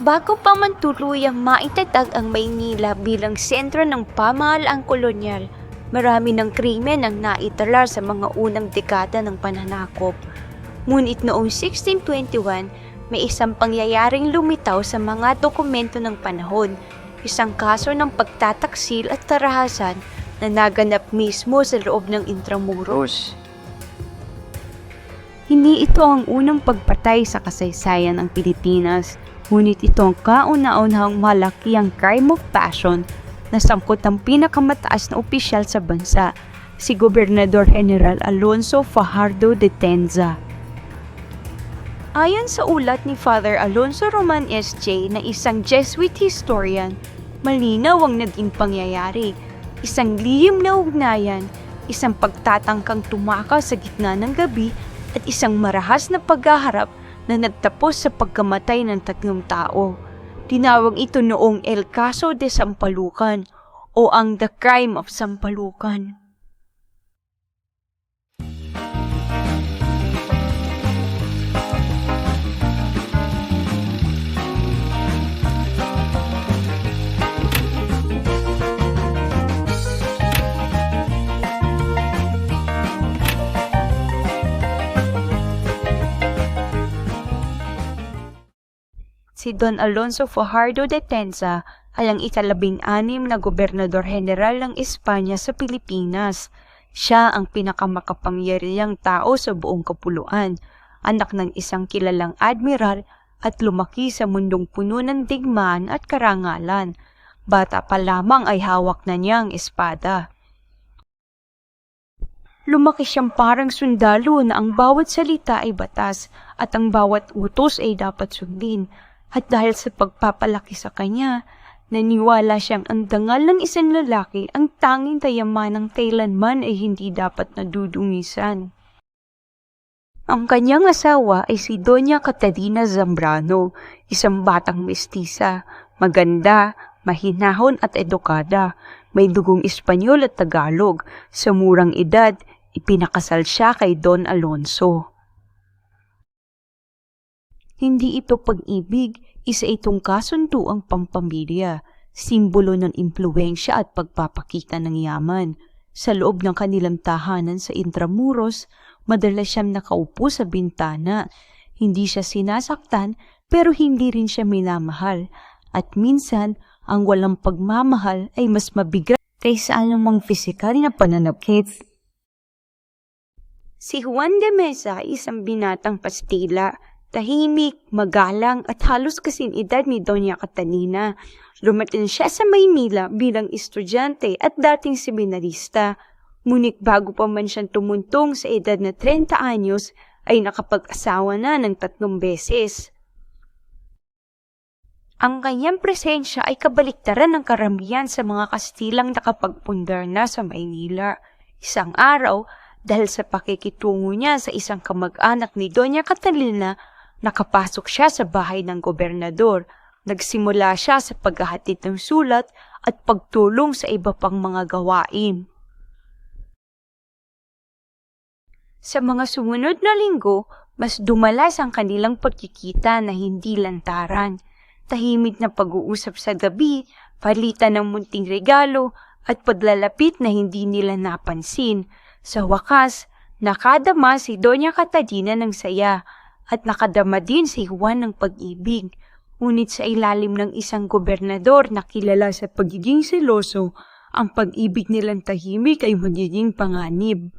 Bago pa man tuluyang maitatag ang Maynila bilang sentro ng pamahalaang kolonyal, marami ng krimen ang naitala sa mga unang dekada ng pananakop. Ngunit noong 1621, may isang pangyayaring lumitaw sa mga dokumento ng panahon, isang kaso ng pagtataksil at karahasan na naganap mismo sa loob ng Intramuros. Hindi ito ang unang pagpatay sa kasaysayan ng Pilipinas, ngunit ito ang kauna-unahang malakiang crime of passion na sangkot ang pinakamataas na opisyal sa bansa, si Gobernador General Alonso Fajardo de Tenza. Ayon sa ulat ni Father Alonso Roman S.J. na isang Jesuit historian, malinaw ang naging pangyayari. Isang lihim na ugnayan, isang pagtatangkang tumakas sa gitna ng gabi at isang marahas na paghaharap na nagtapos sa pagkamatay ng tatlong tao. Tinawag ito noong El Caso de Sampalucan o ang The Crime of Sampalucan. Si Don Alonso Fajardo de Tenza ay ang ikalabing anim na gobernador general ng Espanya sa Pilipinas. Siya ang pinakamakapangyarihang tao sa buong kapuluan, anak ng isang kilalang admiral at lumaki sa mundong puno ng digmaan at karangalan. Bata pa lamang ay hawak na niya ang espada. Lumaki siyang parang sundalo na ang bawat salita ay batas at ang bawat utos ay dapat sundin. At dahil sa pagpapalaki sa kanya, naniwala siyang ang dangal ng isang lalaki ang tanging kayamanang kailanman ay hindi dapat nadudungisan. Ang kanyang asawa ay si Doña Catalina Zambrano, isang batang mestiza, maganda, mahinahon at edukada, may dugong Espanyol at Tagalog. Sa murang edad, ipinakasal siya kay Don Alonso. Hindi ito pag-ibig, isa itong kasunduang pampamilya, simbolo ng impluensya at pagpapakita ng yaman. Sa loob ng kanilang tahanan sa Intramuros, madalas siyang nakaupo sa bintana. Hindi siya sinasaktan, pero hindi rin siya minamahal. At minsan, ang walang pagmamahal ay mas mabigat kaysa anumang pisikal na pananakit. Si Juan de Mesa isang binatang pastila, tahimik, magalang at halos kasing edad ni Doña Catalina. Lumating siya sa Maynila bilang estudyante at dating seminarista. Ngunit bago pa man siyang tumuntong sa edad na 30 anyos, ay nakapag-asawa na ng tatlong beses. Ang kanyang presensya ay kabaliktaran ng karamihan sa mga Kastilang nakapagpundar na sa Maynila. Isang araw, dahil sa pakikitungo niya sa isang kamag-anak ni Doña Catalina, nakapasok siya sa bahay ng gobernador. Nagsimula siya sa paghahatid ng sulat at pagtulong sa iba pang mga gawain. Sa mga sumunod na linggo, mas dumalas ang kanilang pagkikita na hindi lantaran. Tahimik na pag-uusap sa gabi, palitan ng munting regalo, at paglalapit na hindi nila napansin. Sa wakas, nakadama si Doña Catalina ng saya at nakadama din si Juan ng pag-ibig. Ngunit sa ilalim ng isang gobernador na kilala sa pagiging seloso, ang pag-ibig nilang tahimik ay magiging panganib.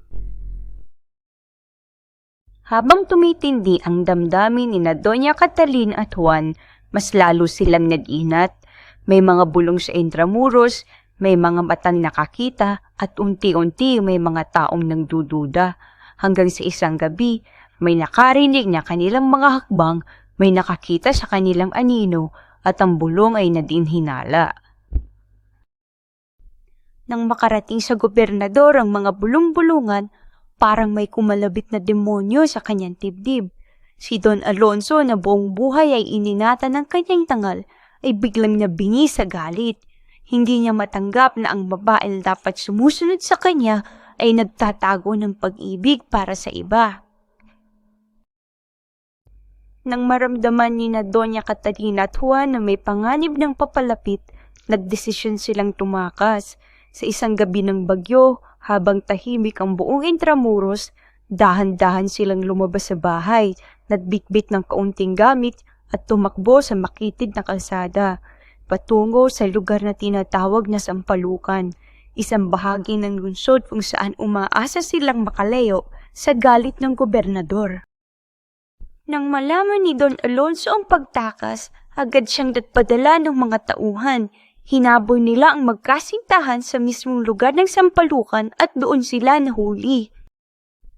Habang tumitindi ang damdamin ni na Doña Catalina at Juan, mas lalo silang nag-inat. May mga bulong sa intramuros, may mga matang nakakita at unti-unti may mga taong nagdududa. Hanggang sa isang gabi, may nakarinig na kanilang mga hakbang, may nakakita sa kanilang anino at ang bulong ay nadinhinala. Nang makarating sa gobernador ang mga bulong-bulungan, parang may kumalabit na demonyo sa kanyang tibdib. Si Don Alonso na buong buhay ay ininata ng kanyang tangal ay biglang nabingi sa galit. Hindi niya matanggap na ang babaeng dapat sumusunod sa kanya ay nagtatago ng pag-ibig para sa iba. Nang maramdaman ni na Doña Catalina at Juan na may panganib ng papalapit, nagdesisyon silang tumakas. Sa isang gabi ng bagyo, habang tahimik ang buong Intramuros, dahan-dahan silang lumabas sa bahay, nagbitbit ng kaunting gamit at tumakbo sa makitid na kalsada, patungo sa lugar na tinatawag na Sampalukan, isang bahagi ng lungsod kung saan umaasa silang makalayo sa galit ng gobernador. Nang malaman ni Don Alonso ang pagtakas, agad siyang datpadala ng mga tauhan. Hinaboy nila ang magkasintahan sa mismong lugar ng sampalukan at doon sila nahuli.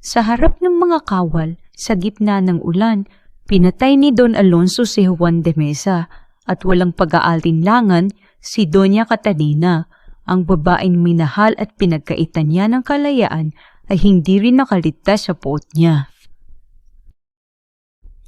Sa harap ng mga kawal, sa gitna ng ulan, pinatay ni Don Alonso si Juan de Mesa at walang pag-aalinlangan si Doña Catalina. Ang babaeng minahal at pinagkaitan niya ng kalayaan ay hindi rin nakaligtas sa puot niya.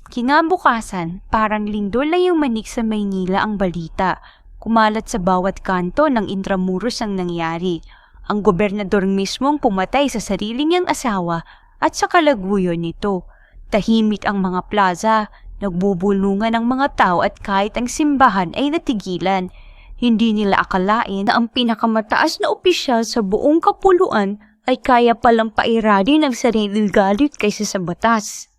Kinabukasan, parang lindol na yung manik sa Maynila ang balita. Kumalat sa bawat kanto ng Intramuros ang nangyari. Ang gobernador mismong pumatay sa sarili niyang asawa at sa kalaguyo nito. Tahimik ang mga plaza, nagbubulungan ang mga tao at kahit ang simbahan ay natigilan. Hindi nila akalain na ang pinakamataas na opisyal sa buong kapuluan ay kaya palang pairali ng sariling galit kaysa sa batas.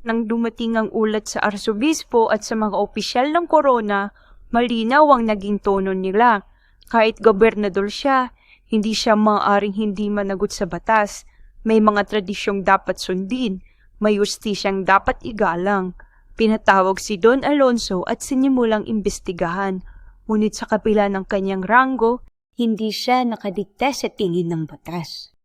Nang dumating ang ulat sa arsobispo at sa mga opisyal ng korona, malinaw ang naging tono nila. Kahit gobernador siya, hindi siya maaaring hindi managot sa batas. May mga tradisyong dapat sundin, may justisyang dapat igalang. Pinatawag si Don Alonso at sinimulang imbestigahan. Ngunit sa kapila ng kanyang ranggo, hindi siya nakadikta sa tingin ng batas.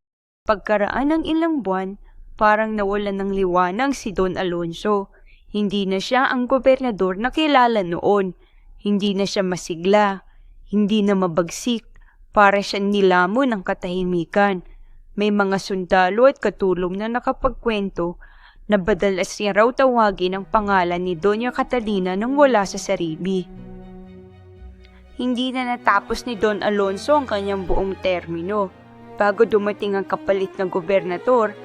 Pagkaraan ng ilang buwan, parang nawalan ng liwanag si Don Alonso. Hindi na siya ang gobernador na kilala noon. Hindi na siya masigla. Hindi na mabagsik. Para siya nilamon ng katahimikan. May mga sundalo at katulong na nakapagkwento na badalas niya raw tawagin ang pangalan ni Doña Catalina nang wala sa sarili. Hindi na natapos ni Don Alonso ang kanyang buong termino. Bago dumating ang kapalit na gobernador,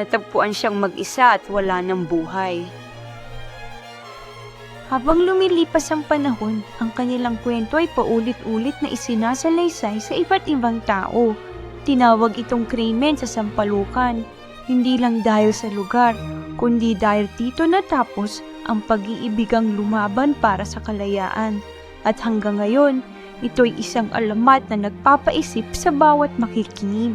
natagpuan siyang mag-isa at wala ng buhay. Habang lumilipas ang panahon, ang kanilang kwento ay paulit-ulit na isinasalaysay sa iba't ibang tao. Tinawag itong krimen sa sampalukan, hindi lang dahil sa lugar, kundi dahil dito natapos ang pag-iibigang lumaban para sa kalayaan. At hanggang ngayon, ito'y isang alamat na nagpapaisip sa bawat makikinig.